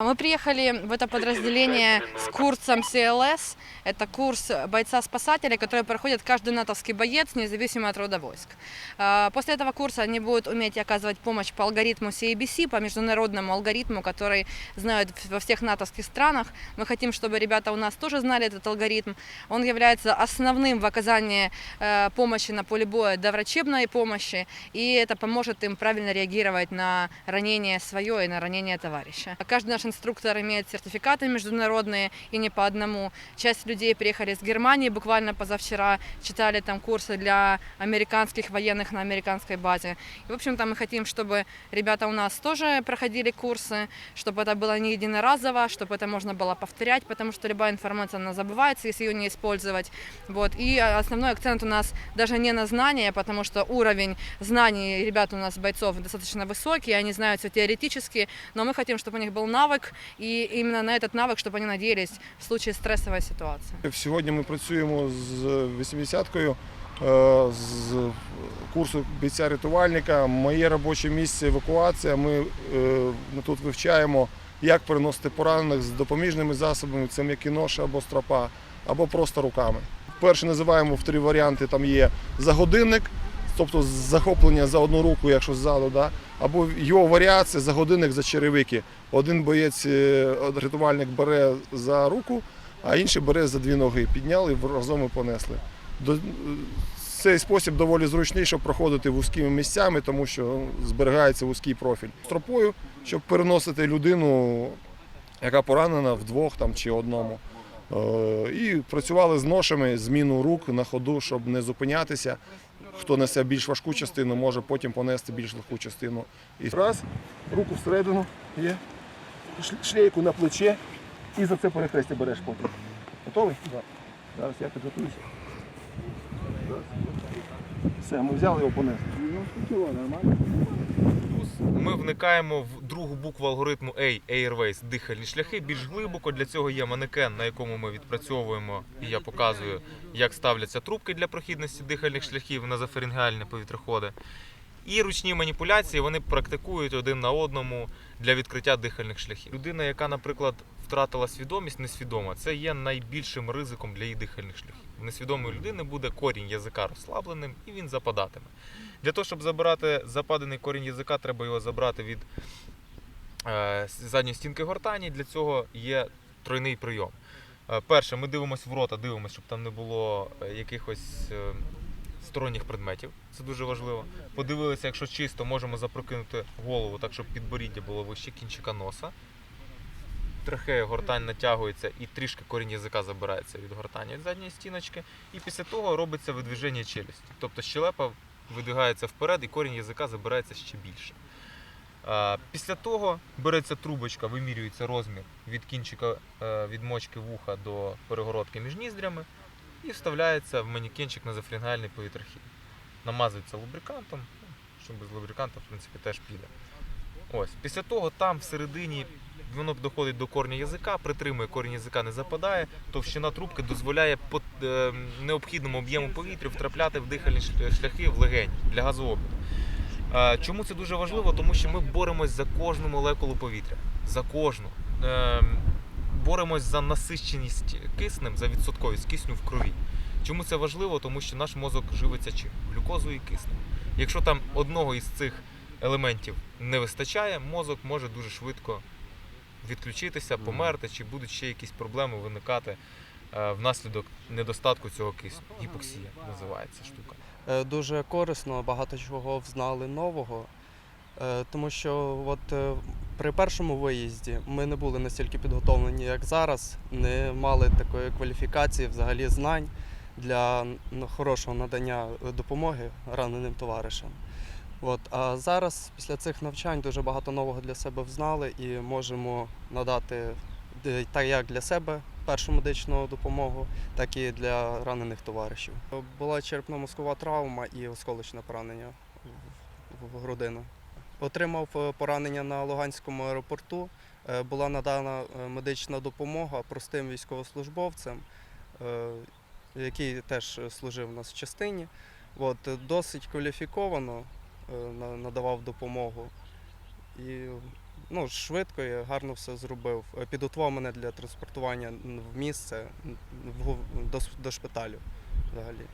Мы приехали в это подразделение с курсом CLS. Это курс бойца-спасателя, который проходит каждый натовский боец, независимо от рода войск. А, После этого курса они будут уметь оказывать помощь по алгоритму CABC, по международному алгоритму, который знают во всех натовских странах. Мы хотим, чтобы ребята у нас тоже знали этот алгоритм. Он является основным в оказании э, помощи на поле боя до врачебной помощи, и это поможет им правильно реагировать на ранение свое и на ранение товарища. Каждый наш инструктор имеет сертификаты международные и не по одному. Часть людей приехали с Германии буквально позавчера, читали там курсы для американских военных на американской базе. И, в общем-то, мы хотим, чтобы ребята у нас тоже проходили курсы, чтобы это было не единоразово, чтобы это можно было повторять, потому что любая информация, она забывается, если ее не использовать. Вот. И основной акцент у нас даже не на знания, потому что уровень знаний ребят у нас, бойцов, достаточно высокий, они знают все теоретически, но мы хотим, чтобы у них был навык, и именно на этот навык, чтобы они надеялись в случае стрессовой ситуации. Сьогодні ми працюємо з 80-кою е, з курсу бійця-рятувальника. Моє робоче місце евакуація. Ми, е, ми тут вивчаємо, як переносити поранених з допоміжними засобами, це м'які ноші або стропа, або просто руками. Перше називаємо в три варіанти. Там є загодинник, тобто захоплення за одну руку, якщо ззаду, да? або його варіація за годинник за черевики. Один боєць е, рятувальник бере за руку, а інший бере за дві ноги. Підняли разом і понесли. До- Цей спосіб доволі зручний, щоб проходити вузькими місцями, тому що зберігається вузький профіль. Стропою, щоб переносити людину, яка поранена вдвох там, чи одному. Е, І працювали з ношами, зміну рук на ходу, щоб не зупинятися. Хто несе більш важку частину, може потім понести більш легку частину. І раз, руку всередину є, шлейку на плече і за це перехрестя береш потім. Готовий? Так. Зараз я підготуюся. Все, ми взяли його понесли. Ну, нормально. Ми вникаємо в другу букву алгоритму A, Airways, дихальні шляхи. Більш глибоко для цього є манекен, на якому ми відпрацьовуємо, і я показую, як ставляться трубки для прохідності дихальних шляхів на зафарингеальні повітроходи. І ручні маніпуляції вони практикують один на одному для відкриття дихальних шляхів. Людина, яка, наприклад, втратила свідомість несвідома, це є найбільшим ризиком для її дихальних шляхів. В несвідомої людини буде корінь язика розслабленим і він западатиме. Для того, щоб забирати западений корінь язика, треба його забрати від е, задньої стінки гортані. Для цього є тройний прийом. Е, перше, ми дивимося в рота, дивимося, щоб там не було е, якихось сторонніх предметів. Це дуже важливо. Подивилися, якщо чисто, можемо запрокинути голову, так щоб підборіддя було вище кінчика носа. Трахея гортань натягується і трішки корінь язика забирається від гортані від задньої стіночки. І після того робиться видвиження челюсті. Тобто щелепа видвигається вперед і корінь язика забирається ще більше. Після того береться трубочка, вимірюється розмір від кінчика е, від мочки вуха до перегородки між ніздрями і вставляється в манікенчик на зафрінгальний повітрохід. Намазується лубрикантом, що без лубриканта, в принципі, теж піде. Ось. Після того там всередині воно доходить до корня язика, притримує корінь язика, не западає. Товщина трубки дозволяє по е, необхідному об'єму повітря втрапляти в дихальні шляхи в легень для газообміну. Е, Чому це дуже важливо? Тому що ми боремось за кожну молекулу повітря. За кожну. Боремось за насиченість киснем, за відсотковість кисню в крові. Чому це важливо? Тому що наш мозок живиться чим? Глюкозою і киснем. Якщо там одного із цих елементів не вистачає, мозок може дуже швидко відключитися, померти, чи будуть ще якісь проблеми виникати е, внаслідок недостатку цього кисню. Гіпоксія називається штука. Е, дуже корисно, багато чого взнали нового. Е, Тому що от при першому виїзді ми не були настільки підготовлені, як зараз, не мали такої кваліфікації, взагалі знань для хорошого надання допомоги раненим товаришам. От, а зараз, після цих навчань, дуже багато нового для себе взнали і можемо надати е, так як для себе першу медичну допомогу, так і для ранених товаришів. Була черепно-мозкова травма і осколочне поранення в грудину. Отримав е, поранення на Луганському аеропорту. Е, Була надана е, медична допомога простим військовослужбовцям, який теж служив у нас в частині. От, досить кваліфіковано надавав допомогу. І ну, швидко і гарно все зробив. Підготував мене для транспортування в місце до шпиталю взагалі.